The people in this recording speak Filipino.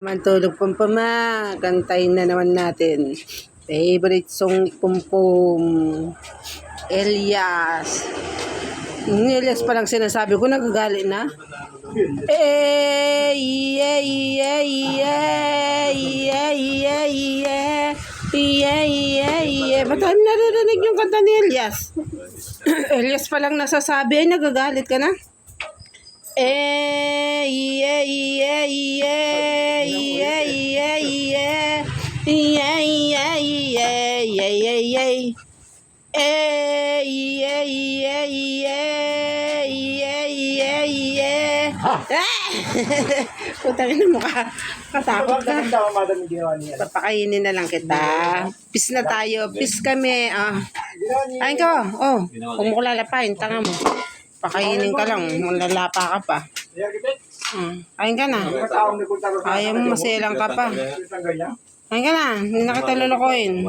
Mantulog Pampama, kantayin na naman natin. Favorite song ni Pumpum. Elias. Elias pa lang sinasabi ko, nagagalit na. Eh, yeah, yeah, yeah, yeah, yeah, yeah. Yeah, yeah, yeah. Ba't ano naririnig yung kanta ni Elias? Elias pa lang nasasabi, ay nagagalit ka na? Eh, Yeah, yeah, yeah, yeah, yeah, yeah. Eh, yeah, yeah, yeah, yeah, yeah, yeah. Ah! Putang ina mo ka. Katakot ka. Papakainin na lang kita. Pis na tayo. Pis kami. Ah. Kain ka. Oh. Kung mo lalapain, tanga mo. Pakainin ka lang. Malalapa ka pa. Mm. Kain ka na. Ayaw mo maselang ka pa. Kain ka na. Hindi na kita lulukoyin.